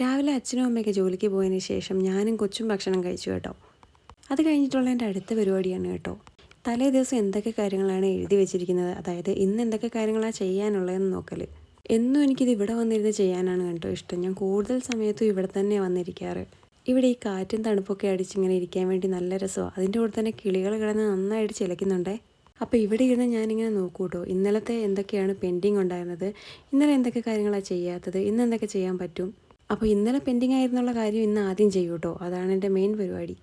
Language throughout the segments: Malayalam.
രാവിലെ അച്ഛനും അമ്മയൊക്കെ ജോലിക്ക് പോയതിന് ശേഷം ഞാനും കൊച്ചും ഭക്ഷണം കഴിച്ചു കേട്ടോ. അത് കഴിഞ്ഞിട്ടുള്ള എന്റെ അടുത്ത പരിപാടിയാണ് കേട്ടോ. തലേ ദിവസം എന്തൊക്കെ കാര്യങ്ങളാണ് എഴുതി വെച്ചിരിക്കുന്നത്? അതായത് ഇന്ന് എന്തൊക്കെ കാര്യങ്ങളാണ് ചെയ്യാനുള്ളതെന്ന് നോക്കൽ എന്നും എനിക്കിത് ഇവിടെ വന്നിരുന്ന് ചെയ്യാനാണ് കേട്ടോ ഇഷ്ടം. ഞാൻ കൂടുതൽ സമയത്തും ഇവിടെ തന്നെ വന്നിരിക്കാറ്. ഇവിടെ ഈ കാറ്റും തണുപ്പൊക്കെ അടിച്ചിങ്ങനെ ഇരിക്കാൻ വേണ്ടി നല്ല രസമാണ് അതിന്റെ കൂടെ തന്നെ കിളികൾ കിടന്ന് നന്നായിട്ട് ചിലയ്ക്കുന്നുണ്ടേ. അപ്പോൾ ഇവിടെ ഇരുന്ന് ഞാനിങ്ങനെ നോക്കൂ കേട്ടോ. ഇന്നലത്തെ എന്തൊക്കെയാണ് പെൻഡിങ് ഉണ്ടായിരുന്നത്? ഇന്നലെ എന്തൊക്കെ കാര്യങ്ങളാണ് ചെയ്യാത്തത്? ഇന്ന് എന്തൊക്കെ ചെയ്യാൻ പറ്റും? അപ്പോൾ ഇന്നലെ പെൻഡിങ് ആയിരുന്നുള്ള കാര്യം ഇന്ന് ആദ്യം ചെയ്യൂ കേട്ടോ അതാണ് എന്റെ മെയിൻ പരിപാടി.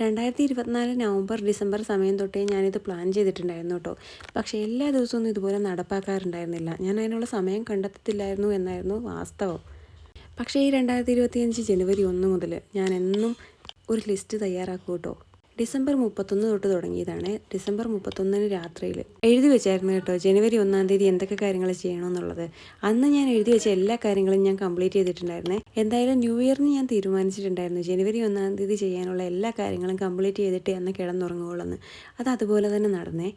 രണ്ടായിരത്തി ഇരുപത്തിനാല് നവംബർ ഡിസംബർ സമയം തൊട്ടേ ഞാനിത് പ്ലാൻ ചെയ്തിട്ടുണ്ടായിരുന്നു കേട്ടോ പക്ഷേ എല്ലാ ദിവസവും ഇതുപോലെ നടപ്പാക്കാറുണ്ടായിരുന്നില്ല. ഞാൻ അതിനുള്ള സമയം കണ്ടെത്തത്തില്ലായിരുന്നു എന്നായിരുന്നു വാസ്തവം. പക്ഷേ ഈ രണ്ടായിരത്തി ഇരുപത്തിയഞ്ച് ജനുവരി ഒന്ന് മുതൽ ഞാൻ എന്നും ഒരു ലിസ്റ്റ് തയ്യാറാക്കും കേട്ടോ ഡിസംബർ മുപ്പത്തൊന്ന് തൊട്ട് തുടങ്ങിയതാണ്. ഡിസംബർ മുപ്പത്തൊന്നിന് രാത്രിയിൽ എഴുതി വെച്ചായിരുന്നു കേട്ടോ. ജനുവരി ഒന്നാം തീയതി എന്തൊക്കെ കാര്യങ്ങൾ ചെയ്യണമെന്നുള്ളത് അന്ന് ഞാൻ എഴുതി വെച്ച എല്ലാ കാര്യങ്ങളും ഞാൻ കംപ്ലീറ്റ് ചെയ്തിട്ടുണ്ടായിരുന്നേ. എന്തായാലും ന്യൂ ഇയറിന് ഞാൻ തീരുമാനിച്ചിട്ടുണ്ടായിരുന്നു. ജനുവരി ഒന്നാം തീയതി ചെയ്യാനുള്ള എല്ലാ കാര്യങ്ങളും കംപ്ലീറ്റ് ചെയ്തിട്ട് അന്ന് കിടന്നുറങ്ങുകയുള്ളെന്ന് അത് അതുപോലെ തന്നെ നടന്നേ.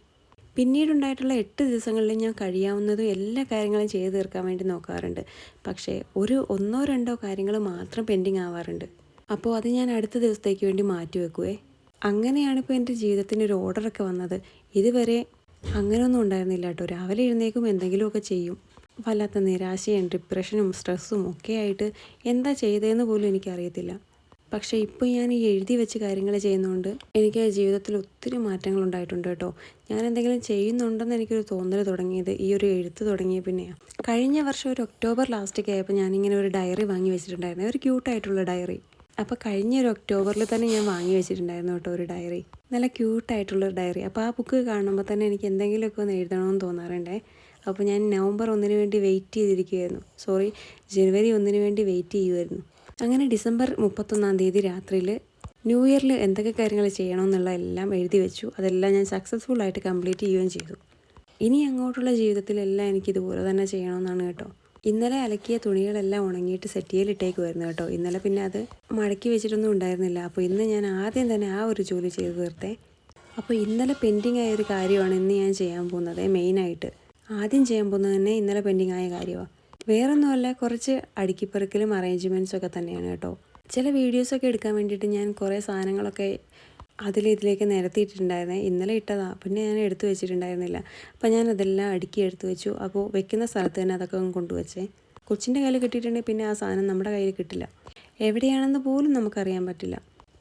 പിന്നീടുണ്ടായിട്ടുള്ള എട്ട് ദിവസങ്ങളിൽ ഞാൻ കഴിയാവുന്നതും എല്ലാ കാര്യങ്ങളും ചെയ്തു തീർക്കാൻ വേണ്ടി നോക്കാറുണ്ട്. പക്ഷേ ഒരു ഒന്നോ രണ്ടോ കാര്യങ്ങൾ മാത്രം പെൻഡിങ് ആവാറുണ്ട്. അപ്പോൾ അത് ഞാൻ അടുത്ത ദിവസത്തേക്ക് വേണ്ടി മാറ്റി വെക്കുവേ. അങ്ങനെയാണ് ഇപ്പോൾ എന്റെ ജീവിതത്തിന് ഒരു ഓർഡറൊക്കെ വന്നത്. ഇതുവരെ അങ്ങനെയൊന്നും ഉണ്ടായിരുന്നില്ല കേട്ടോ. രാവിലെ എഴുന്നേക്കും എന്തെങ്കിലുമൊക്കെ ചെയ്യും. വല്ലാത്ത നിരാശയും ഡിപ്രഷനും സ്ട്രെസ്സും ഒക്കെ ആയിട്ട് എന്താ ചെയ്തതെന്ന് പോലും എനിക്കറിയത്തില്ല. പക്ഷേ ഇപ്പോൾ ഞാൻ ഈ എഴുതി വെച്ച് കാര്യങ്ങൾ ചെയ്യുന്നതുകൊണ്ട് എനിക്ക് ജീവിതത്തിൽ ഒത്തിരി മാറ്റങ്ങൾ ഉണ്ടായിട്ടുണ്ട് കേട്ടോ. ഞാൻ എന്തെങ്കിലും ചെയ്യുന്നുണ്ടെന്ന് എനിക്കൊരു തോന്നൽ തുടങ്ങിയത് ഈ ഒരു എഴുത്ത് തുടങ്ങിയ പിന്നെയാണ് കഴിഞ്ഞ വർഷം ഒരു ഒക്ടോബർ ലാസ്റ്റൊക്കെ ആയപ്പോൾ ഞാനിങ്ങനെ ഒരു ഡയറി വാങ്ങി വെച്ചിട്ടുണ്ടായിരുന്നു. ഒരു ക്യൂട്ടായിട്ടുള്ള ഡയറി അപ്പോൾ കഴിഞ്ഞ ഒരു ഒക്ടോബറിൽ തന്നെ ഞാൻ വാങ്ങി വെച്ചിട്ടുണ്ടായിരുന്നു കേട്ടോ ഒരു ഡയറി. നല്ല ക്യൂട്ടായിട്ടുള്ളൊരു ഡയറി. അപ്പോൾ ആ ബുക്ക് കാണുമ്പോൾ തന്നെ എനിക്ക് എന്തെങ്കിലുമൊക്കെ ഒന്ന് എഴുതണമെന്ന് തോന്നാറുണ്ടേ. അപ്പോൾ ഞാൻ നവംബർ ഒന്നിന് വേണ്ടി വെയിറ്റ് ചെയ്തിരിക്കുകയായിരുന്നു സോറി ജനുവരി ഒന്നിന് വേണ്ടി വെയിറ്റ് ചെയ്യുമായിരുന്നു അങ്ങനെ ഡിസംബർ മുപ്പത്തൊന്നാം തീയതി രാത്രിയിൽ ന്യൂ ഇയറിൽ എന്തൊക്കെ കാര്യങ്ങൾ ചെയ്യണമെന്നുള്ള എല്ലാം എഴുതി വെച്ചു. അതെല്ലാം ഞാൻ സക്സസ്ഫുൾ ആയിട്ട് കംപ്ലീറ്റ് ചെയ്യുകയും ചെയ്തു. ഇനി അങ്ങോട്ടുള്ള ജീവിതത്തിലെല്ലാം എനിക്ക് ഇതുപോലെ തന്നെ ചെയ്യണമെന്നാണ് കേട്ടോ. ഇന്നലെ അലക്കിയ തുണികളെല്ലാം ഉണങ്ങിയിട്ട് സെറ്റിയിലിട്ടേക്കുമായിരുന്നു കേട്ടോ. ഇന്നലെ പിന്നെ അത് മടക്കി വെച്ചിട്ടൊന്നും ഉണ്ടായിരുന്നില്ല. അപ്പോൾ ഇന്ന് ഞാൻ ആദ്യം തന്നെ ആ ഒരു ജോലി ചെയ്ത് തീർത്തേ. അപ്പോൾ ഇന്നലെ പെൻഡിങ് ആയ ഒരു കാര്യമാണ് ഇന്ന് ഞാൻ ചെയ്യാൻ പോകുന്നത് മെയിനായിട്ട്. ആദ്യം ചെയ്യാൻ പോകുന്നത് തന്നെ ഇന്നലെ പെൻഡിങ് ആയ കാര്യമാണ് വേറൊന്നുമല്ല കുറച്ച് അടുക്കിപ്പെറുക്കലും അറേഞ്ച്മെന്റ്സും ഒക്കെ തന്നെയാണ് കേട്ടോ. ചില വീഡിയോസൊക്കെ എടുക്കാൻ വേണ്ടിയിട്ട് ഞാൻ കുറേ സാധനങ്ങളൊക്കെ അതിൽ ഇതിലേക്ക് ഇന്നലെ ഇട്ടതാ. പിന്നെ ഞാൻ എടുത്തു വെച്ചിട്ടുണ്ടായിരുന്നില്ല. അപ്പോൾ ഞാൻ അതെല്ലാം അടുക്കി എടുത്തു വെച്ചു. അപ്പോൾ വെക്കുന്ന സ്ഥലത്ത് തന്നെ അതൊക്കെ കൊണ്ടുവച്ചേ കൊച്ചിന്റെ കയ്യിൽ കിട്ടിയിട്ടുണ്ടെങ്കിൽ പിന്നെ ആ സാധനം നമ്മുടെ കയ്യിൽ കിട്ടില്ല. എവിടെയാണെന്ന് പോലും നമുക്കറിയാൻ പറ്റില്ല.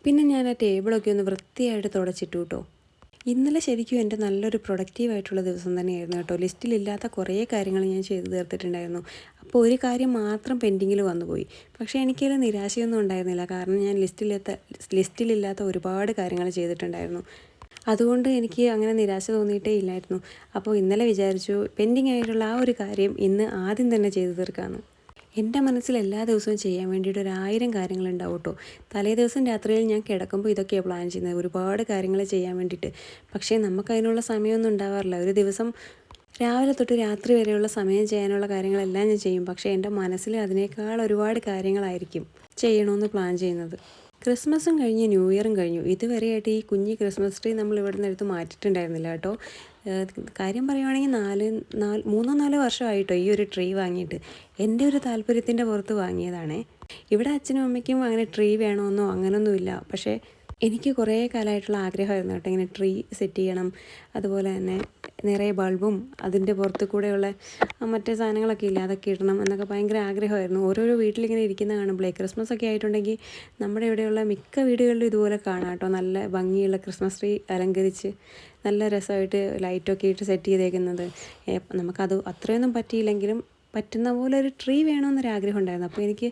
പിന്നെ ഞാൻ ആ ടേബിളൊക്കെ ഒന്ന് വൃത്തിയായിട്ട് തുടച്ചിട്ടു കേട്ടോ ഇന്നലെ ശരിക്കും എന്റെ നല്ലൊരു പ്രൊഡക്റ്റീവായിട്ടുള്ള ദിവസം തന്നെയായിരുന്നു കേട്ടോ. ലിസ്റ്റിലില്ലാത്ത കുറേ കാര്യങ്ങൾ ഞാൻ ചെയ്തു തീർത്തിട്ടുണ്ടായിരുന്നു. അപ്പോൾ ഒരു കാര്യം മാത്രം പെൻഡിങ്ങിൽ വന്നുപോയി പക്ഷേ എനിക്കതിൽ നിരാശയൊന്നും ഉണ്ടായിരുന്നില്ല. കാരണം ഞാൻ ലിസ്റ്റിലില്ലാത്ത ലിസ്റ്റിലില്ലാത്ത ഒരുപാട് കാര്യങ്ങൾ ചെയ്തിട്ടുണ്ടായിരുന്നു. അതുകൊണ്ട് എനിക്ക് അങ്ങനെ നിരാശ തോന്നിയിട്ടേ ഇല്ലായിരുന്നു. അപ്പോൾ ഇന്നലെ വിചാരിച്ചു പെൻഡിങ് ആയിട്ടുള്ള ആ ഒരു കാര്യം ഇന്ന് ആദ്യം തന്നെ ചെയ്തു തീർക്കാമെന്ന് എന്റെ മനസ്സിൽ എല്ലാ ദിവസവും ചെയ്യാൻ വേണ്ടിയിട്ട് ഒരു ആയിരം കാര്യങ്ങളുണ്ടാവും കേട്ടോ. തലേ ദിവസം രാത്രിയിൽ ഞാൻ കിടക്കുമ്പോൾ ഇതൊക്കെയാണ് പ്ലാൻ ചെയ്യുന്നത്. ഒരുപാട് കാര്യങ്ങൾ ചെയ്യാൻ വേണ്ടിയിട്ട്. പക്ഷേ നമുക്കതിനുള്ള സമയമൊന്നും ഉണ്ടാവാറില്ല. ഒരു ദിവസം രാവിലെ തൊട്ട് രാത്രി വരെയുള്ള സമയം ചെയ്യാനുള്ള കാര്യങ്ങളെല്ലാം ഞാൻ ചെയ്യും. പക്ഷേ എന്റെ മനസ്സിൽ അതിനേക്കാൾ ഒരുപാട് കാര്യങ്ങളായിരിക്കും ചെയ്യണമെന്ന് പ്ലാൻ ചെയ്യുന്നത്. ക്രിസ്മസും കഴിഞ്ഞ് ന്യൂ ഇയറും കഴിഞ്ഞു. ഇതുവരെയായിട്ട് ഈ കുഞ്ഞി ക്രിസ്മസ് ട്രീ നമ്മൾ ഇവിടെ നിന്ന് എടുത്ത് മാറ്റിയിട്ടുണ്ടായിരുന്നില്ല കേട്ടോ. കാര്യം പറയുവാണെങ്കിൽ നാല് നാല് മൂന്നോ നാലോ വർഷമായിട്ടോ ഈ ഒരു ട്രീ വാങ്ങിയിട്ട്. എന്റെ ഒരു താല്പര്യത്തിന്റെ പുറത്ത് വാങ്ങിയതാണേ. ഇവിടെ അച്ഛനും അമ്മയ്ക്കും അങ്ങനെ ട്രീ വേണമെന്നോ അങ്ങനൊന്നുമില്ല. പക്ഷേ എനിക്ക് കുറേ കാലമായിട്ടുള്ള ആഗ്രഹമായിരുന്നു കേട്ടോ. ഇങ്ങനെ ട്രീ സെറ്റ് ചെയ്യണം. അതുപോലെ തന്നെ നിറയെ ബൾബും അതിന്റെ പുറത്ത് കൂടെയുള്ള മറ്റേ സാധനങ്ങളൊക്കെ ഇല്ല അതൊക്കെ ഇടണം എന്നൊക്കെ ഭയങ്കര ആഗ്രഹമായിരുന്നു. ഓരോരോ വീട്ടിലിങ്ങനെ ഇരിക്കുന്ന കാണുമ്പോഴേ ക്രിസ്മസ് ഒക്കെ ആയിട്ടുണ്ടെങ്കിൽ നമ്മുടെ ഇവിടെയുള്ള മിക്ക വീടുകളിലും ഇതുപോലെ കാണാം കേട്ടോ. നല്ല ഭംഗിയുള്ള ക്രിസ്മസ് ട്രീ അലങ്കരിച്ച് നല്ല രസമായിട്ട് ലൈറ്റൊക്കെ ഇട്ട് സെറ്റ് ചെയ്തേക്കുന്നത്. നമുക്കത് അത്രയൊന്നും പറ്റിയില്ലെങ്കിലും പറ്റുന്ന പോലെ ഒരു ട്രീ വേണമെന്നൊരു ആഗ്രഹം ഉണ്ടായിരുന്നു അപ്പോൾ എനിക്ക്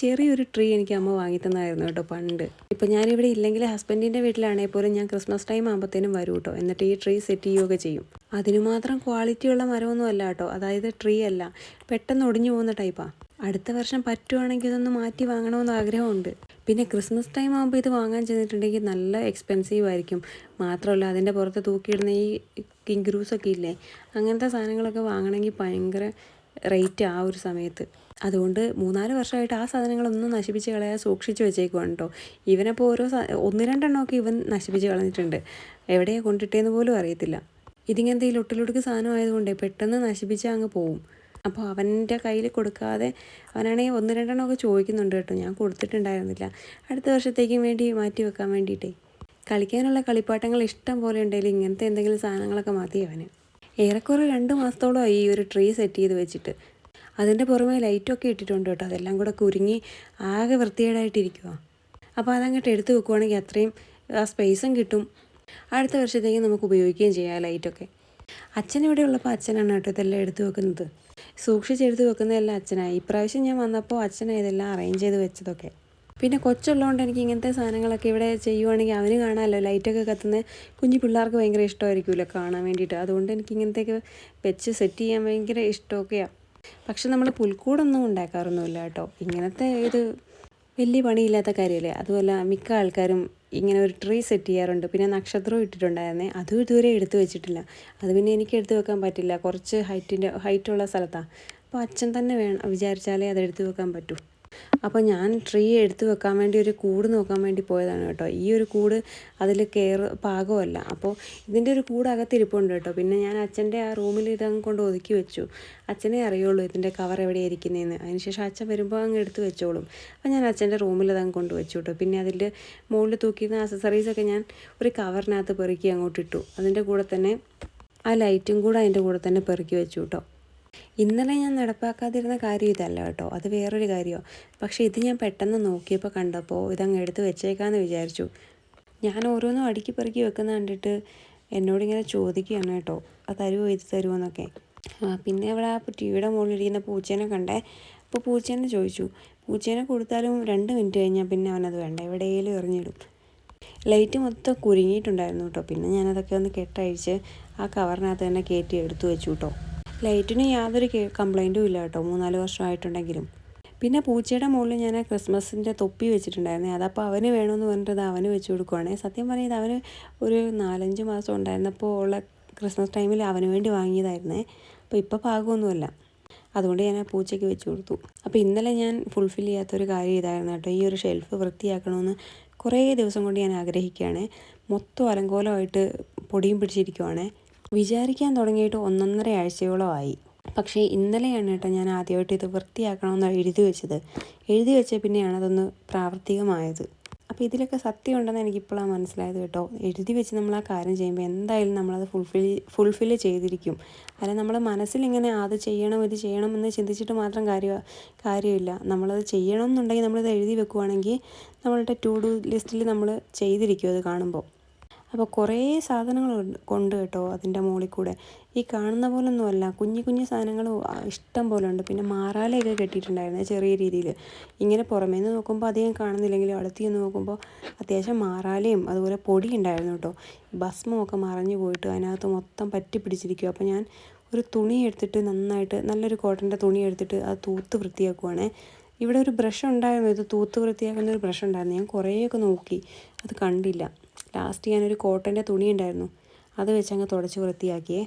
ചെറിയൊരു ട്രീ എനിക്ക് അമ്മ വാങ്ങി തന്നായിരുന്നു കേട്ടോ പണ്ട്. ഇപ്പോൾ ഞാനിവിടെ ഇല്ലെങ്കിൽ ഹസ്ബൻഡിന്റെ വീട്ടിലാണെങ്കിൽ പോലും ഞാൻ ക്രിസ്മസ് ടൈം ആകുമ്പോഴത്തേനും വരും കേട്ടോ എന്നിട്ട് ഈ ട്രീ സെറ്റ് ചെയ്യുകയൊക്കെ ചെയ്യും. അതിന് മാത്രം ക്വാളിറ്റിയുള്ള മരമൊന്നും അല്ല കേട്ടോ അതായത് ട്രീ അല്ല. പെട്ടെന്ന് ഒടിഞ്ഞു പോകുന്ന ടൈപ്പാണ് അടുത്ത വർഷം പറ്റുവാണെങ്കിൽ ഇതൊന്ന് മാറ്റി വാങ്ങണമെന്ന് ആഗ്രഹമുണ്ട്. പിന്നെ ക്രിസ്മസ് ടൈം ആകുമ്പോൾ ഇത് വാങ്ങാൻ ചെന്നിട്ടുണ്ടെങ്കിൽ നല്ല എക്സ്പെൻസീവ് ആയിരിക്കും. മാത്രമല്ല അതിന്റെ പുറത്ത് തൂക്കിയിടുന്ന ഈ കിങ്ക്രൂസൊക്കെ ഇല്ലേ? അങ്ങനത്തെ സാധനങ്ങളൊക്കെ വാങ്ങണമെങ്കിൽ ഭയങ്കര റേറ്റ് ആ ഒരു സമയത്ത്. അതുകൊണ്ട് മൂന്നാൽ വർഷമായിട്ട് ആ സാധനങ്ങളൊന്നും നശിപ്പിച്ച് കളയാൻ സൂക്ഷിച്ച് വെച്ചേക്കുവാണ് കേട്ടോ. ഇവനപ്പോൾ ഓരോ ഒന്ന് രണ്ടെണ്ണമൊക്കെ ഇവൻ നശിപ്പിച്ച് കളഞ്ഞിട്ടുണ്ട്. എവിടെയാണ് കൊണ്ടിട്ടേന്ന് പോലും അറിയത്തില്ല. ഇതിങ്ങനത്തെ ഈ ലൊട്ടിലൊടുക്ക് സാധനം ആയതുകൊണ്ട് പെട്ടെന്ന് നശിപ്പിച്ചാൽ അങ്ങ് പോവും. അപ്പോൾ അവന്റെ കയ്യിൽ കൊടുക്കാതെ അവനാണെങ്കിൽ ഒന്ന് രണ്ടെണ്ണമൊക്കെ ചോദിക്കുന്നുണ്ട് കേട്ടോ. ഞാൻ കൊടുത്തിട്ടുണ്ടായിരുന്നില്ല. അടുത്ത വർഷത്തേക്കും വേണ്ടി മാറ്റി വെക്കാൻ വേണ്ടിയിട്ടേ. കളിക്കാനുള്ള കളിപ്പാട്ടങ്ങൾ ഇഷ്ടം പോലെ ഉണ്ടെങ്കിൽ ഇങ്ങനത്തെ എന്തെങ്കിലും സാധനങ്ങളൊക്കെ മതി അവന്. ഏറെക്കുറെ രണ്ട് മാസത്തോളമായി ഈ ഒരു ട്രീ സെറ്റ് ചെയ്ത് വെച്ചിട്ട്. അതിന്റെ പുറമെ ലൈറ്റൊക്കെ ഇട്ടിട്ടുണ്ട് കേട്ടോ. അതെല്ലാം കൂടെ കുരുങ്ങി ആകെ വൃത്തികേടായിട്ടിരിക്കുക അപ്പോൾ അതങ്ങോട്ട് എടുത്ത് വെക്കുവാണെങ്കിൽ അത്രയും ആ സ്പേസും കിട്ടും. അടുത്ത വർഷത്തേക്ക് നമുക്ക് ഉപയോഗിക്കുകയും ചെയ്യാം ലൈറ്റൊക്കെ അച്ഛൻ ഇവിടെ ഉള്ളപ്പോൾ അച്ഛനാണ് കേട്ടോ ഇതെല്ലാം എടുത്തു വെക്കുന്നത്. സൂക്ഷിച്ചെടുത്ത് വെക്കുന്നതെല്ലാം അച്ഛനായി ഇപ്രാവശ്യം ഞാൻ വന്നപ്പോൾ അച്ഛനാണ് ഇതെല്ലാം അറേഞ്ച് ചെയ്ത് വെച്ചതൊക്കെ. പിന്നെ കൊച്ചുള്ളതുകൊണ്ട് എനിക്ക് ഇങ്ങനത്തെ സാധനങ്ങളൊക്കെ ഇവിടെ ചെയ്യുവാണെങ്കിൽ അവന് കാണാമല്ലോ. ലൈറ്റൊക്കെ കത്തുന്ന കുഞ്ഞു പിള്ളേർക്ക് ഭയങ്കര ഇഷ്ടമായിരിക്കുമല്ലോ കാണാൻ വേണ്ടിയിട്ട്. അതുകൊണ്ട് എനിക്ക് ഇങ്ങനത്തെയൊക്കെ വെച്ച് സെറ്റ് ചെയ്യാൻ ഭയങ്കര ഇഷ്ടമൊക്കെയാണ് പക്ഷെ നമ്മൾ പുൽക്കൂടൊന്നും ഉണ്ടാക്കാറൊന്നുമില്ല കേട്ടോ. ഇങ്ങനത്തെ ഇത് വലിയ പണിയില്ലാത്ത കാര്യമല്ലേ? അതുമല്ല മിക്ക ആൾക്കാരും ഇങ്ങനെ ഒരു ട്രീ സെറ്റ് ചെയ്യാറുണ്ട്. പിന്നെ നക്ഷത്രവും ഇട്ടിട്ടുണ്ടായിരുന്നേ. അതും ഇതുവരെ എടുത്തു വെച്ചിട്ടില്ല. അത് പിന്നെ എനിക്ക് എടുത്തു വെക്കാൻ പറ്റില്ല. കുറച്ച് ഹൈറ്റിന്റെ ഹൈറ്റുള്ള സ്ഥലത്താണ് അപ്പോൾ അച്ഛൻ തന്നെ വേണം വിചാരിച്ചാലേ അത് എടുത്തു വെക്കാൻ പറ്റൂ. അപ്പോൾ ഞാൻ ട്രീ എടുത്തു വെക്കാൻ വേണ്ടി ഒരു കൂട് നോക്കാൻ വേണ്ടി പോയതാണ് കേട്ടോ. ഈ ഒരു കൂട് അതിൽ കെയർ പാകമല്ല. അപ്പോൾ ഇതിന്റെ ഒരു കൂട് അകത്തിരിപ്പുണ്ട് കേട്ടോ. പിന്നെ ഞാൻ അച്ഛന്റെ ആ റൂമിൽ ഇതങ്ങ് കൊണ്ട് ഒതുക്കി വെച്ചു. അച്ഛനെ അറിയുള്ളൂ ഇതിന്റെ കവർ എവിടെ ഇരിക്കുന്നതെന്ന് അതിനുശേഷം അച്ഛൻ വരുമ്പോൾ അങ്ങ് എടുത്ത് വെച്ചോളും. അപ്പോൾ ഞാൻ അച്ഛന്റെ റൂമിൽ ഇതങ്ങ് കൊണ്ട് വെച്ചു കേട്ടോ. പിന്നെ അതിന്റെ മുകളിൽ തൂക്കിയിരുന്ന അക്സസറീസൊക്കെ ഞാൻ ഒരു കവറിനകത്ത് പെറുക്കി അങ്ങോട്ടിട്ടു അതിന്റെ കൂടെ തന്നെ ആ ലൈറ്റും കൂടെ അതിന്റെ കൂടെ തന്നെ പെറുക്കി വെച്ചു കേട്ടോ. ഇന്നലെ ഞാൻ നടപ്പാക്കാതിരുന്ന കാര്യം ഇതല്ല കേട്ടോ. അത് വേറൊരു കാര്യമാണ് പക്ഷേ ഇത് ഞാൻ പെട്ടെന്ന് നോക്കിയപ്പോൾ കണ്ടപ്പോൾ ഇതങ്ങ് എടുത്ത് വെച്ചേക്കാമെന്ന് വിചാരിച്ചു. ഞാൻ ഓരോന്നും അടുക്കി പെറുക്കി വെക്കുന്ന കണ്ടിട്ട് എന്നോടിങ്ങനെ ചോദിക്കുകയാണ് കേട്ടോ. അത് തരുമോ ഇത് തരുമോ എന്നൊക്കെ. പിന്നെ അവിടെ ആ ടിവിയുടെ മുകളിലിരിക്കുന്ന പൂച്ചേനെ കണ്ടേ. അപ്പോൾ പൂച്ചേനെ ചോദിച്ചു. പൂച്ചേനെ കൊടുത്താലും രണ്ട് മിനിറ്റ് കഴിഞ്ഞാൽ പിന്നെ അവനത് വേണ്ട. എവിടെയെങ്കിലും എറിഞ്ഞിടും. ലൈറ്റ് മൊത്തം കുരുങ്ങിയിട്ടുണ്ടായിരുന്നു കേട്ടോ. പിന്നെ ഞാനതൊക്കെ ഒന്ന് കെട്ടഴിച്ച് ആ കവറിനകത്ത് തന്നെ കയറ്റി എടുത്തു വെച്ചു കേട്ടോ. ലൈറ്റിന് യാതൊരു കംപ്ലൈന്റും ഇല്ല കേട്ടോ. മൂന്നാൽ വർഷമായിട്ടുണ്ടെങ്കിലും. പിന്നെ പൂച്ചയുടെ മുകളിൽ ഞാൻ ക്രിസ്മസിന്റെ തൊപ്പി വെച്ചിട്ടുണ്ടായിരുന്നേ. അതപ്പോൾ അവന് വേണമെന്ന് പറഞ്ഞിട്ട് അവന് വെച്ച് കൊടുക്കുവാണേ. സത്യം പറഞ്ഞാൽ അവന് ഒരു നാലഞ്ച് മാസം ഉണ്ടായിരുന്നപ്പോൾ ഉള്ള ക്രിസ്മസ് ടൈമിൽ അവന് വേണ്ടി വാങ്ങിയതായിരുന്നേ. അപ്പോൾ ഇപ്പോൾ പാകമൊന്നുമല്ല. അതുകൊണ്ട് ഞാൻ ആ പൂച്ചയ്ക്ക് വെച്ച് കൊടുത്തു. അപ്പോൾ ഇന്നലെ ഞാൻ ഫുൾഫിൽ ചെയ്യാത്തൊരു കാര്യം ഇതായിരുന്നു കേട്ടോ. ഈ ഒരു ഷെൽഫ് വൃത്തിയാക്കണമെന്ന് കുറേ ദിവസം കൊണ്ട് ഞാൻ ആഗ്രഹിക്കുകയാണ്. മൊത്തം അലങ്കോലമായിട്ട് പൊടിയും പിടിച്ചിരിക്കുവാണേ. വിചാരിക്കാൻ തുടങ്ങിയിട്ട് ഒന്നൊന്നര ആഴ്ചയോളമായി പക്ഷേ ഇന്നലെയാണ് കേട്ടോ ഞാൻ ആദ്യമായിട്ട് ഇത് വൃത്തിയാക്കണമെന്ന് എഴുതി വെച്ചത്. എഴുതി വെച്ച പിന്നെയാണ് അതൊന്ന് പ്രാവർത്തികമായത്. അപ്പോൾ ഇതിലൊക്കെ സത്യം ഉണ്ടെന്ന് എനിക്കിപ്പോഴാണ് മനസ്സിലായത് കേട്ടോ. എഴുതി വെച്ച് നമ്മൾ ആ കാര്യം ചെയ്യുമ്പോൾ എന്തായാലും നമ്മളത് ഫുൾഫിൽ ഫുൾഫിൽ ചെയ്തിരിക്കും. അല്ല നമ്മൾ മനസ്സിലിങ്ങനെ അത് ചെയ്യണം ഇത് ചെയ്യണം എന്ന് ചിന്തിച്ചിട്ട് മാത്രം കാര്യ കാര്യമില്ല. നമ്മളത് ചെയ്യണം എന്നുണ്ടെങ്കിൽ നമ്മളിത് എഴുതി വെക്കുവാണെങ്കിൽ നമ്മളുടെ ടു ഡു ലിസ്റ്റിൽ നമ്മൾ ചെയ്തിരിക്കും അത് കാണുമ്പോൾ. അപ്പോൾ കുറേ സാധനങ്ങൾ കൊണ്ട് കേട്ടോ അതിന്റെ മുകളിൽ കൂടെ. ഈ കാണുന്ന പോലെ ഒന്നുമല്ല കുഞ്ഞു കുഞ്ഞു സാധനങ്ങൾ ഇഷ്ടം പോലെ ഉണ്ട്. പിന്നെ മാറാലയൊക്കെ കെട്ടിയിട്ടുണ്ടായിരുന്നു ചെറിയ രീതിയിൽ. ഇങ്ങനെ പുറമേ നിന്ന് നോക്കുമ്പോൾ അധികം കാണുന്നില്ലെങ്കിലും അടുത്ത് നിന്ന് നോക്കുമ്പോൾ അത്യാവശ്യം മാറാലയും അതുപോലെ പൊടി ഉണ്ടായിരുന്നു കേട്ടോ. ഭസ്മമൊക്കെ മറഞ്ഞു പോയിട്ട് അതിനകത്ത് മൊത്തം പറ്റി പിടിച്ചിരിക്കും അപ്പോൾ ഞാൻ ഒരു തുണി എടുത്തിട്ട് നന്നായിട്ട് നല്ലൊരു കോട്ടന്റെ തുണി എടുത്തിട്ട് അത് തൂത്ത് വൃത്തിയാക്കുവാണേ. ഇവിടെ ഒരു ബ്രഷ് ഉണ്ടായിരുന്നു ഇത് തൂത്ത് വൃത്തിയാക്കുന്ന ഒരു ബ്രഷ് ഉണ്ടായിരുന്നു ഞാൻ കുറേയൊക്കെ നോക്കി. അത് കണ്ടില്ല. ലാസ്റ്റ് ഞാനൊരു കോട്ടന്റെ തുണി ഉണ്ടായിരുന്നു. അത് വെച്ച് അങ്ങ് തുടച്ച് വൃത്തിയാക്കിയേ.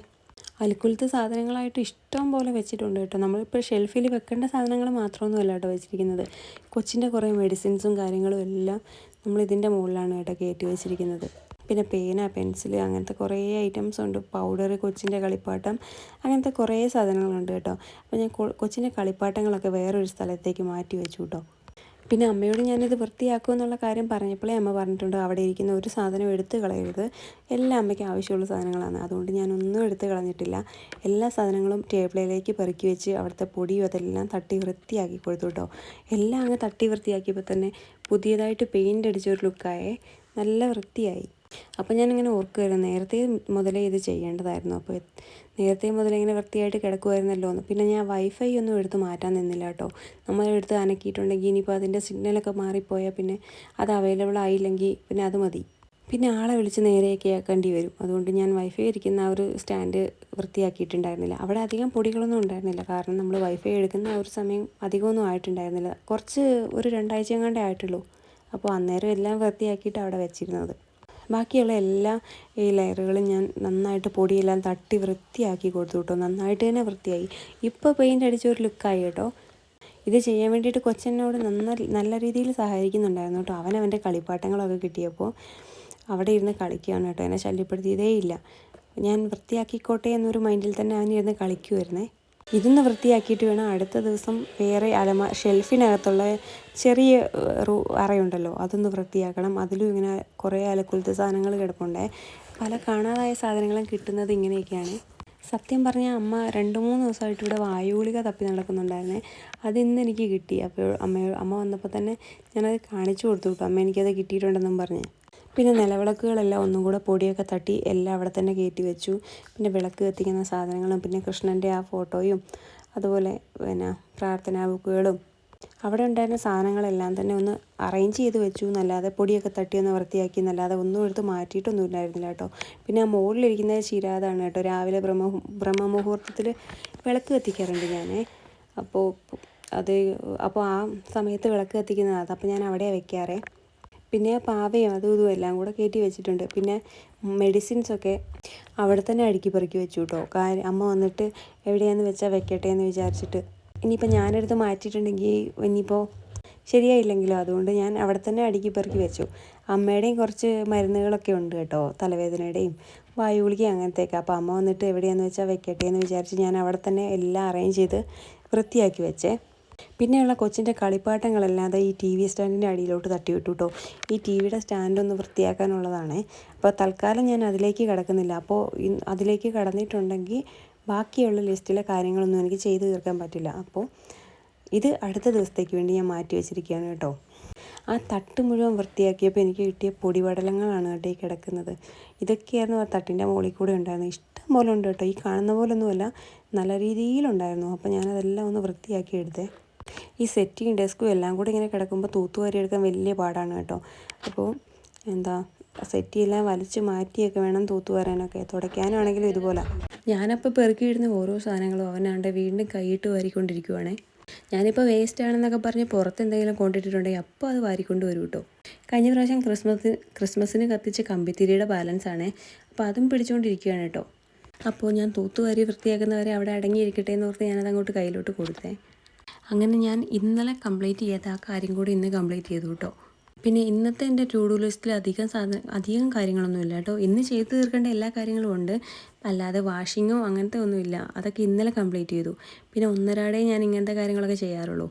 അൽക്കുലത്തെ സാധനങ്ങളായിട്ട് ഇഷ്ടം പോലെ വെച്ചിട്ടുണ്ട് കേട്ടോ. നമ്മളിപ്പോൾ ഷെൽഫിൽ വെക്കേണ്ട സാധനങ്ങൾ മാത്രമൊന്നുമല്ല കേട്ടോ വെച്ചിരിക്കുന്നത്. കൊച്ചിന്റെ കുറേ മെഡിസിൻസും കാര്യങ്ങളും എല്ലാം നമ്മൾ ഇതിന്റെ മുകളിലാണ് കേട്ടോ കയറ്റി വെച്ചിരിക്കുന്നത്. പിന്നെ പേന പെൻസിൽ അങ്ങനത്തെ കുറേ ഐറ്റംസ് ഉണ്ട്. പൗഡർ കൊച്ചിന്റെ കളിപ്പാട്ടം അങ്ങനത്തെ കുറേ സാധനങ്ങളുണ്ട് കേട്ടോ. അപ്പോൾ ഞാൻ കൊച്ചിന്റെ കളിപ്പാട്ടങ്ങളൊക്കെ വേറൊരു സ്ഥലത്തേക്ക് മാറ്റി വെച്ചു കേട്ടോ. പിന്നെ അമ്മയോട് ഞാനിത് വൃത്തിയാക്കും എന്നുള്ള കാര്യം പറഞ്ഞപ്പോഴേ അമ്മ പറഞ്ഞിട്ടുണ്ട് അവിടെ ഇരിക്കുന്ന ഒരു സാധനം എടുത്ത് കളയരുത്. എല്ലാം അമ്മയ്ക്ക് ആവശ്യമുള്ള സാധനങ്ങളാണ്. അതുകൊണ്ട് ഞാനൊന്നും എടുത്ത് കളഞ്ഞിട്ടില്ല. എല്ലാ സാധനങ്ങളും ടേബിളിലേക്ക് പെറുക്കി വെച്ച് അവിടുത്തെ പൊടിയും അതെല്ലാം തട്ടി വൃത്തിയാക്കി കൊടുത്തു കേട്ടോ എല്ലാം അങ്ങ് തട്ടി വൃത്തിയാക്കിയപ്പോൾ തന്നെ പുതിയതായിട്ട് പെയിന്റ് അടിച്ചൊരു ലുക്കായേ നല്ല വൃത്തിയായി. അപ്പോൾ ഞാനിങ്ങനെ ഓർക്കുമായിരുന്നു നേരത്തെ മുതലേ ഇത് ചെയ്യേണ്ടതായിരുന്നു. അപ്പോൾ നേരത്തെ മുതലേ ഇങ്ങനെ വൃത്തിയായിട്ട് കിടക്കുമായിരുന്നല്ലോ എന്ന്. പിന്നെ ഞാൻ വൈഫൈ ഒന്നും എടുത്ത് മാറ്റാൻ നിന്നില്ല കേട്ടോ. നമ്മൾ എടുത്ത് അനക്കിയിട്ടുണ്ടെങ്കിൽ ഇനിയിപ്പോൾ അതിന്റെ സിഗ്നലൊക്കെ മാറിപ്പോയാൽ പിന്നെ അത് അവൈലബിൾ ആയില്ലെങ്കിൽ പിന്നെ അത് മതി. പിന്നെ ആളെ വിളിച്ച് നേരെയൊക്കെ ആക്കേണ്ടി വരും. അതുകൊണ്ട് ഞാൻ വൈഫൈ ഇരിക്കുന്ന ആ ഒരു സ്റ്റാൻഡ് വൃത്തിയാക്കിയിട്ടുണ്ടായിരുന്നില്ല. അവിടെ അധികം പൊടികളൊന്നും ഉണ്ടായിരുന്നില്ല. കാരണം നമ്മൾ വൈഫൈ എടുക്കുന്ന ആ ഒരു സമയം അധികമൊന്നും ആയിട്ടുണ്ടായിരുന്നില്ല. കുറച്ച് ഒരു രണ്ടാഴ്ച എങ്ങാണ്ടേ ആയിട്ടുള്ളൂ. അപ്പോൾ അന്നേരം എല്ലാം വൃത്തിയാക്കിയിട്ട് അവിടെ വെച്ചിരുന്നത്. ബാക്കിയുള്ള എല്ലാ ഈ ലെയറുകളും ഞാൻ നന്നായിട്ട് പൊടിയെല്ലാം തട്ടി വൃത്തിയാക്കി കൊടുത്തു കേട്ടോ. നന്നായിട്ട് തന്നെ വൃത്തിയായി. ഇപ്പോൾ പെയിന്റ് അടിച്ച ഒരു ലുക്കായി കേട്ടോ. ഇത് ചെയ്യാൻ വേണ്ടിയിട്ട് കൊച്ചനോട് നന്ന നല്ല രീതിയിൽ സഹായിക്കുന്നുണ്ടായിരുന്നു കേട്ടോ. അവൻ അവന്റെ കളിപ്പാട്ടങ്ങളൊക്കെ കിട്ടിയപ്പോൾ അവിടെ ഇരുന്ന് കളിക്കുകയാണ് കേട്ടോ. എന്നെ ശല്യപ്പെടുത്തിയതേ ഇല്ല. ഞാൻ വൃത്തിയാക്കിക്കോട്ടെ എന്നൊരു മൈൻഡിൽ തന്നെ അവൻ ഇരുന്ന് കളിക്കുമായിരുന്നേ ഇതൊന്ന് വൃത്തിയാക്കിയിട്ട് വേണം അടുത്ത ദിവസം വേറെ അലമ ഷെൽഫിനകത്തുള്ള ചെറിയ റൂ അറയുണ്ടല്ലോ അതൊന്ന് വൃത്തിയാക്കണം. അതിലും ഇങ്ങനെ കുറേ അലക്കുലത്തെ സാധനങ്ങൾ കിടപ്പുണ്ടേ. പല കാണാതായ സാധനങ്ങളും കിട്ടുന്നത് ഇങ്ങനെയൊക്കെയാണ്. സത്യം പറഞ്ഞാൽ അമ്മ രണ്ട് മൂന്ന് ദിവസമായിട്ട് ഇവിടെ വായുഗുളിക തപ്പി നടക്കുന്നുണ്ടായിരുന്നേ. അത് ഇന്ന് എനിക്ക് കിട്ടി. അപ്പോൾ അമ്മയോ അമ്മ വന്നപ്പോൾ തന്നെ ഞാനത് കാണിച്ചു കൊടുത്തു കേട്ടോ. അമ്മ എനിക്കത് കിട്ടിയിട്ടുണ്ടെന്നും പറഞ്ഞ്. പിന്നെ നിലവിളക്കുകളെല്ലാം ഒന്നും കൂടെ പൊടിയൊക്കെ തട്ടി എല്ലാം അവിടെ തന്നെ കയറ്റി വെച്ചു. പിന്നെ വിളക്ക് കത്തിക്കുന്ന സാധനങ്ങളും പിന്നെ കൃഷ്ണന്റെ ആ ഫോട്ടോയും അതുപോലെ പിന്നെ പ്രാർത്ഥനാ ബുക്കുകളും. അവിടെ ഉണ്ടായിരുന്ന സാധനങ്ങളെല്ലാം തന്നെ ഒന്ന് അറേഞ്ച് ചെയ്ത് വെച്ചു. എന്നല്ലാതെ പൊടിയൊക്കെ തട്ടി ഒന്ന് വൃത്തിയാക്കി എന്നല്ലാതെ ഒന്നും എടുത്ത് മാറ്റിയിട്ടൊന്നും ഇല്ലായിരുന്നില്ല കേട്ടോ. പിന്നെ ആ മുകളിലിരിക്കുന്നത് ചിരാതാണ് കേട്ടോ. രാവിലെ ബ്രഹ്മ ബ്രഹ്മമുഹൂർത്തത്തിൽ വിളക്ക് കത്തിക്കാറുണ്ട് ഞാൻ. അപ്പോൾ അത് അപ്പോൾ ആ സമയത്ത് വിളക്ക് കത്തിക്കുന്നതാണ് അപ്പോൾ ഞാൻ അവിടെ വെക്കാറേ. പിന്നെ പാവയും അതും ഇതും എല്ലാം കൂടെ കയറ്റി വെച്ചിട്ടുണ്ട്. പിന്നെ മെഡിസിൻസൊക്കെ അവിടെ തന്നെ അടുക്കി പെറുക്കി വെച്ചു കേട്ടോ കാര്യം അമ്മ വന്നിട്ട് എവിടെയാന്ന് വെച്ചാൽ വെക്കട്ടെ എന്ന് വിചാരിച്ചിട്ട്. ഇനിയിപ്പോൾ ഞാനെടുത്ത് മാറ്റിയിട്ടുണ്ടെങ്കിൽ ഇനിയിപ്പോൾ ശരിയായില്ലെങ്കിലോ? അതുകൊണ്ട് ഞാൻ അവിടെ തന്നെ അടുക്കി പെറുക്കി വെച്ചു. അമ്മയുടെയും കുറച്ച് മരുന്നുകളൊക്കെ ഉണ്ട് കേട്ടോ തലവേദനയുടെയും വായു ഗുളിക അങ്ങനത്തെയൊക്കെ. അപ്പോൾ അമ്മ വന്നിട്ട് എവിടെയാന്ന് വെച്ചാൽ വെക്കട്ടെ എന്ന് വിചാരിച്ച് ഞാൻ അവിടെ തന്നെ എല്ലാം അറേഞ്ച് ചെയ്ത് വൃത്തിയാക്കി വെച്ചേ. പിന്നെയുള്ള കൊച്ചിന്റെ കളിപ്പാട്ടങ്ങളല്ലാതെ ഈ ടി വി സ്റ്റാൻഡിന്റെ അടിയിലോട്ട് തട്ടിവിട്ടു കേട്ടോ ഈ ടി വിയുടെ സ്റ്റാൻഡ് ഒന്ന് വൃത്തിയാക്കാനുള്ളതാണ്. അപ്പോൾ തൽക്കാലം ഞാൻ അതിലേക്ക് കിടക്കുന്നില്ല. അപ്പോൾ അതിലേക്ക് കടന്നിട്ടുണ്ടെങ്കിൽ ബാക്കിയുള്ള ലിസ്റ്റിലെ കാര്യങ്ങളൊന്നും എനിക്ക് ചെയ്തു തീർക്കാൻ പറ്റില്ല. അപ്പോൾ ഇത് അടുത്ത ദിവസത്തേക്ക് വേണ്ടി ഞാൻ മാറ്റി വെച്ചിരിക്കുകയാണ് കേട്ടോ. ആ തട്ട് മുഴുവൻ വൃത്തിയാക്കിയപ്പോൾ എനിക്ക് കിട്ടിയ പൊടിപടലങ്ങളാണ് കേട്ടോ ഈ കിടക്കുന്നത്. ഇതൊക്കെയായിരുന്നു ആ തട്ടിന്റെ മുകളിൽ കൂടെ ഉണ്ടായിരുന്നത്. ഇഷ്ടം പോലെ ഉണ്ട് കേട്ടോ. ഈ കാണുന്ന പോലൊന്നുമല്ല. നല്ല രീതിയിലുണ്ടായിരുന്നു. അപ്പോൾ ഞാനതെല്ലാം ഒന്ന് വൃത്തിയാക്കി എടുത്തേ. ഈ സെറ്റിങ് ഡെസ്കും എല്ലാം കൂടി ഇങ്ങനെ കിടക്കുമ്പോൾ തൂത്തുവാരി എടുക്കാൻ വലിയ പാടാണ് കേട്ടോ. അപ്പോൾ എന്താ സെറ്റിയെല്ലാം വലിച്ച് മാറ്റിയൊക്കെ വേണം തൂത്തുവാരാനൊക്കെ തുടയ്ക്കാനാണെങ്കിലും ഇതുപോലെ. ഞാനപ്പോൾ പെറുക്കിയിടുന്ന ഓരോ സാധനങ്ങളും അവനാണ്ട് വീണ്ടും കൈയിട്ട് വാരിക്കൊണ്ടിരിക്കുവാണേ. ഞാനിപ്പോൾ വേസ്റ്റ് ആണെന്നൊക്കെ പറഞ്ഞ് പുറത്ത് എന്തെങ്കിലും കൊണ്ടിട്ടിട്ടുണ്ടെങ്കിൽ അപ്പോൾ അത് വാരിക്കൊണ്ട് വരും കേട്ടോ കഴിഞ്ഞ പ്രാവശ്യം ക്രിസ്മസിന് ക്രിസ്മസിന് കത്തിച്ച കമ്പിത്തിരിയുടെ ബാലൻസ് ആണേ. അപ്പോൾ അതും പിടിച്ചുകൊണ്ടിരിക്കുകയാണ് കേട്ടോ അപ്പോൾ ഞാൻ തൂത്തുവാരി വൃത്തിയാക്കുന്നവരെ അവിടെ അടങ്ങിയിരിക്കട്ടെ എന്ന് ഓർത്ത് ഞാനത് അങ്ങോട്ട് കയ്യിലോട്ട് കൊടുത്തേ. അങ്ങനെ ഞാൻ ഇന്നലെ കംപ്ലീറ്റ് ചെയ്ത ആ കാര്യം കൂടി ഇന്ന് കംപ്ലീറ്റ് ചെയ്തു കേട്ടോ പിന്നെ ഇന്നത്തെ എന്റെ ടു ഡു ലിസ്റ്റിൽ അധികം സാധനം അധികം കാര്യങ്ങളൊന്നും ഇല്ല കേട്ടോ ഇന്ന് ചെയ്തു തീർക്കേണ്ട എല്ലാ കാര്യങ്ങളും ഉണ്ട്. അല്ലാതെ വാഷിങ്ങോ അങ്ങനത്തെ ഒന്നുമില്ല അതൊക്കെ ഇന്നലെ കംപ്ലീറ്റ് ചെയ്തു. പിന്നെ ഒന്നരാടേ ഞാൻ ഇങ്ങനത്തെ കാര്യങ്ങളൊക്കെ ചെയ്യാറുള്ളൂ.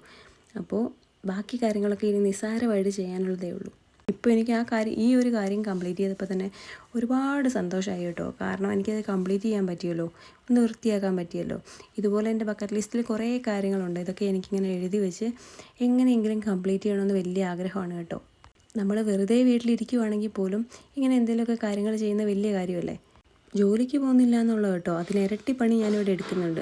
അപ്പോൾ ബാക്കി കാര്യങ്ങളൊക്കെ ഇനി നിസ്സാരമായിട്ട് ചെയ്യാനുള്ളതേ ഉള്ളൂ. ഇപ്പോൾ എനിക്ക് ആ കാര്യം ഈ ഒരു കാര്യം കംപ്ലീറ്റ് ചെയ്തപ്പോൾ തന്നെ ഒരുപാട് സന്തോഷമായി കേട്ടോ. കാരണം എനിക്കത് കംപ്ലീറ്റ് ചെയ്യാൻ പറ്റിയല്ലോ ഒന്ന് വൃത്തിയാക്കാൻ പറ്റിയല്ലോ. ഇതുപോലെ എന്റെ ബക്കറ്റ് ലിസ്റ്റിൽ കുറേ കാര്യങ്ങളുണ്ട് ഇതൊക്കെ എനിക്കിങ്ങനെ എഴുതി വെച്ച് എങ്ങനെയെങ്കിലും കംപ്ലീറ്റ് ചെയ്യണമെന്ന് വലിയ ആഗ്രഹമാണ് കേട്ടോ. നമ്മൾ വെറുതെ വീട്ടിലിരിക്കുവാണെങ്കിൽ പോലും ഇങ്ങനെ എന്തെങ്കിലുമൊക്കെ കാര്യങ്ങൾ ചെയ്യുന്ന വലിയ കാര്യമല്ലേ? ജോലിക്ക് പോകുന്നില്ല എന്നുള്ളത് കേട്ടോ. അതിനിരട്ടി പണി ഞാനിവിടെ എടുക്കുന്നുണ്ട്.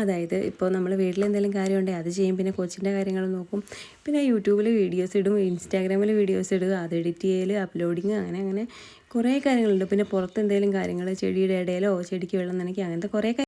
അതായത് ഇപ്പോൾ നമ്മൾ വീട്ടിൽ എന്തെങ്കിലും കാര്യമുണ്ടെങ്കിൽ അത് ചെയ്യും. പിന്നെ കൊച്ചിന്റെ കാര്യങ്ങൾ നോക്കും. പിന്നെ യൂട്യൂബിൽ വീഡിയോസ് ഇടും ഇൻസ്റ്റാഗ്രാമിൽ വീഡിയോസ് ഇടുക അത് എഡിറ്റ് ചെയ്യൽ അപ്ലോഡിങ് അങ്ങനെ അങ്ങനെ കുറേ കാര്യങ്ങളുണ്ട്. പിന്നെ പുറത്ത് എന്തെങ്കിലും കാര്യങ്ങൾ ചെടിയുടെ ഇടയിലോ ചെടിക്ക് വെള്ളം നനയ്ക്കുക അങ്ങനത്തെ കുറേ